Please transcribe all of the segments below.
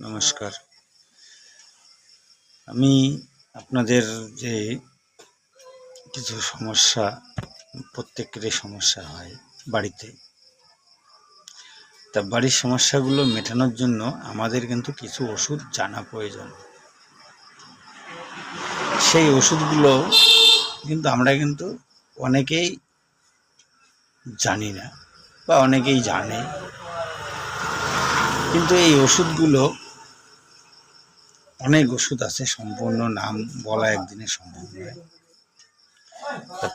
নমস্কার। আমি আপনাদের যে কিছু সমস্যা, প্রত্যেকেরই সমস্যা হয় বাড়িতে। তা বাড়ির সমস্যাগুলো মেটানোর জন্য আমাদের কিন্তু কিছু ওষুধ জানা প্রয়োজন। সেই ওষুধগুলো কিন্তু আমরা কিন্তু অনেকেই জানি না বা অনেকেই জানে। কিন্তু এই ওষুধগুলো অনেক ওষুধ আছে, সম্পূর্ণ নাম বলা একদিনে সম্ভব নয়।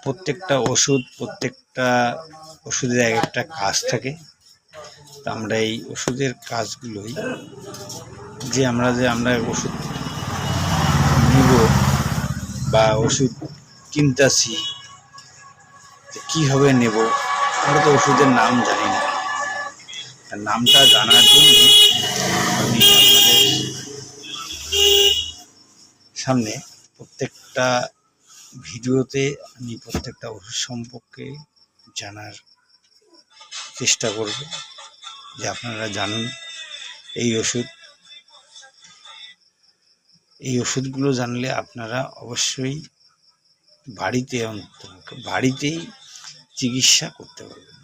প্রত্যেকটা ওষুধ, প্রত্যেকটা ওষুধের এক একটা কাজ থাকে। তা আমরা এই ওষুধের কাজগুলোই যে আমরা যে আমরা ওষুধ নিব বা ওষুধ কিনতেছি কীভাবে নেব, আমরা তো ওষুধের নাম জানি না। নামটা জানার জন্য আমি আপনাদের সামনে প্রত্যেকটা ভিডিওতে আমি প্রত্যেকটা ওষুধ সম্পর্কে জানার চেষ্টা করব যে আপনারা জানুন এই ওষুধ। এই ওষুধগুলো জানলে আপনারা অবশ্যই বাড়িতে অন্তত বাড়িতেই চিকিৎসা করতে পারবেন।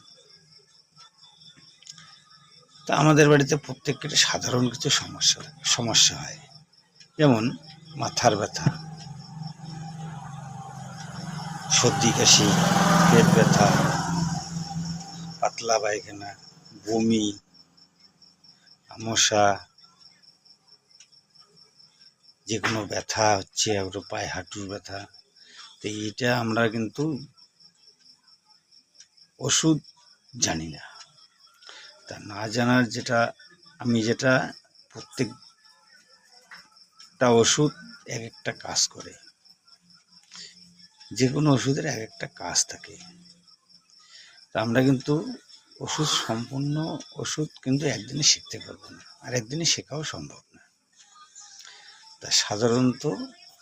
তা আমাদের বাড়িতে প্রত্যেকের সাধারণ কিছু সমস্যা সমস্যা হয়। যেমন মাথার ব্যথা। সর্দি, কাশি, পেট ব্যথা, পাতলা পায়খানা, বমি আমশা যে কোনো ব্যথা হচ্ছে এগুলো পায়ে হাঁটুর ব্যথা। তো এইটা আমরা কিন্তু ওষুধ জানি না। তা না জানার যেটা, আমি যেটা প্রত্যেকটা ওষুধ এক একটা কাজ করে। যে কোনো ওষুধের এক একটা কাজ থাকে। তা আমরা কিন্তু ওষুধ সম্পূর্ণ ওষুধ কিন্তু একদিনে শিখতে পারব না, আর একদিনে শেখাও সম্ভব না। তা সাধারণত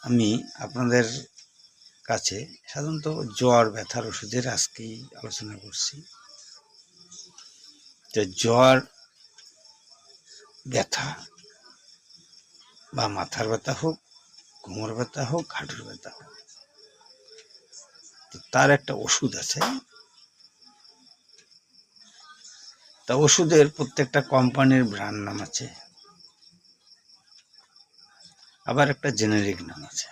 আমি আপনাদের কাছে সাধারণত জ্বর, ব্যথার ওষুধের আজকেই আলোচনা করছি। যে জ্বর, ব্যথা বা মাথার ব্যথা হোক, কোমর ব্যথা হোক হাঁটুর ব্যথা হোক। তো তার একটা ওষুধ আছে। তা ওষুধের প্রত্যেকটা কোম্পানির ব্র্যান্ড নাম আছে। আবার একটা জেনেরিক নাম আছে।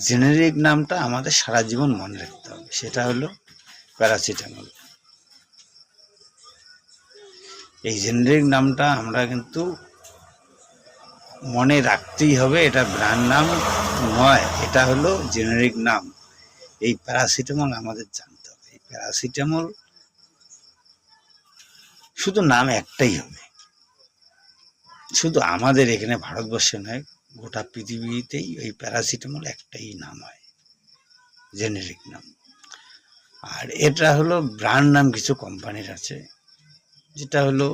জেনেরিক নামটা আমাদের সারা জীবন মনে রাখতে হবে। সেটা হলো প্যারাসিটামল। এই জেনেরিক নামটা আমরা কিন্তু মনে রাখতেই হবে এটা ব্র্যান্ড নাম নয়, এটা হলো জেনেরিক নাম। এই প্যারাসিটামল আমাদের জানতে হবে। এই প্যারাসিটামল শুধু নাম একটাই হবে। শুধু আমাদের এখানে ভারতবর্ষে নয়, গোটা পৃথিবীতেই এই প্যারাসিটামল একটাই নাম হয় জেনেরিক নাম। আর এটা হলো ব্র্যান্ড নাম কিছু কোম্পানির আছে, যেটা হলো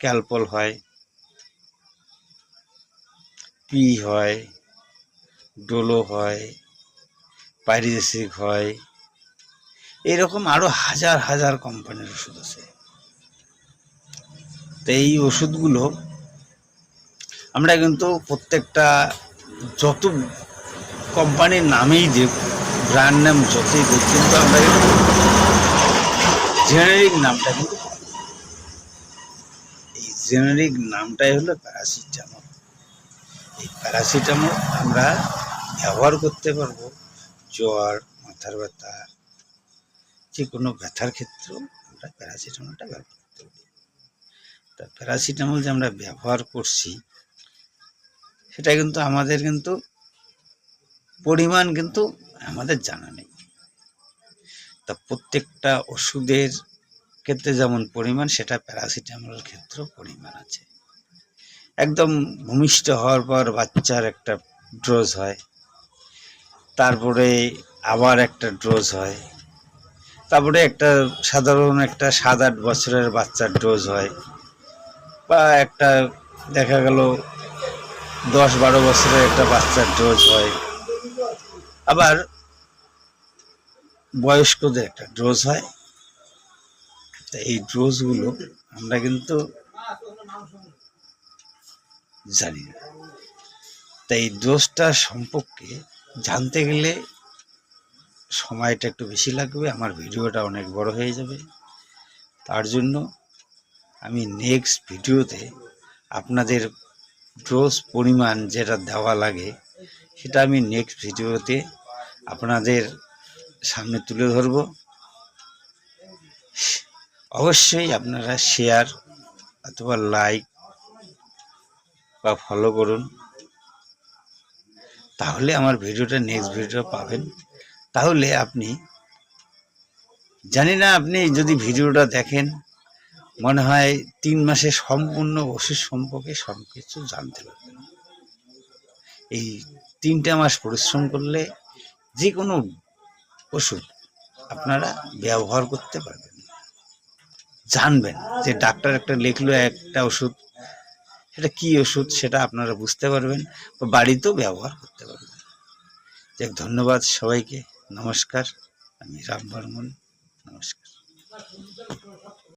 ক্যালপল হয় পি হয়, ডোলো হয় পাইরিসিক হয়, এরকম আরও হাজার হাজার কোম্পানির ওষুধ আছে। তো এই ওষুধগুলো আমরা কিন্তু প্রত্যেকটা যত কোম্পানির নামেই দেব, ব্র্যান্ড নাম যতই দেব, কিন্তু আমরা জেনারিক নামটা কিন্তু এই জেনারিক নামটাই হলো প্যারাসিটামল। এই প্যারাসিটামল আমরা ব্যবহার করতে পারব, জ্বর, মাথার ব্যথা, যে কোনো ব্যথার ক্ষেত্রেও আমরা প্যারাসিটামলটা ব্যবহার করতে পারি তা প্যারাসিটামল যে আমরা ব্যবহার করছি, সেটা কিন্তু আমাদের কিন্তু পরিমাণ কিন্তু আমাদের জানা নেই। তা প্রত্যেকটা ওষুধের ক্ষেত্রে যেমন পরিমাণ, সেটা প্যারাসিটামলের ক্ষেত্রেও পরিমাণ আছে। একদম ভূমিষ্ঠ হওয়ার পর বাচ্চার একটা ডোজ হয়। তারপরে আবার একটা ডোজ হয়। তারপরে একটা সাধারণ একটা সাত আট বছরের বাচ্চার ডোজ হয়। বা একটা দেখা গেল দশ বারো বছরের একটা বাচ্চার ডোজ হয়। আবার বয়স্কদের একটা ডোজ হয়। তা এই ডোজগুলো আমরা কিন্তু জানি না তাই দোষটা সম্পর্কে জানতে গেলে সময়টা একটু বেশি লাগবে, আমার ভিডিওটা অনেক বড় হয়ে যাবে। তার জন্য আমি নেক্সট ভিডিওতে আপনাদের ডোজ পরিমাণ যেটা দেওয়া লাগে, সেটা আমি নেক্সট ভিডিওতে আপনাদের সামনে তুলে ধরব। অবশ্যই আপনারা শেয়ার অথবা লাইক বা ফলো করুন। তাহলে আমার ভিডিওটা নেক্সট ভিডিও পাবেন। তাহলে আপনি, জানি না আপনি যদি ভিডিওটা দেখেন, মনে হয় তিন মাসে সম্পূর্ণ ওষুধ সম্পর্কে সব কিছু জানতে পারবেন। এই তিনটা মাস পরিশ্রম করলে যে কোনো ওষুধ আপনারা ব্যবহার করতে পারবেন। জানবেন যে ডাক্তার একটা লিখলো একটা ওষুধ সেটা কি ওষুধ সেটা আপনারা বুঝতে পারবেন বা বাড়িতেও ব্যবহার করতে পারবেন। যাক, ধন্যবাদ সবাইকে। নমস্কার। আমি রাম বর্মন। নমস্কার।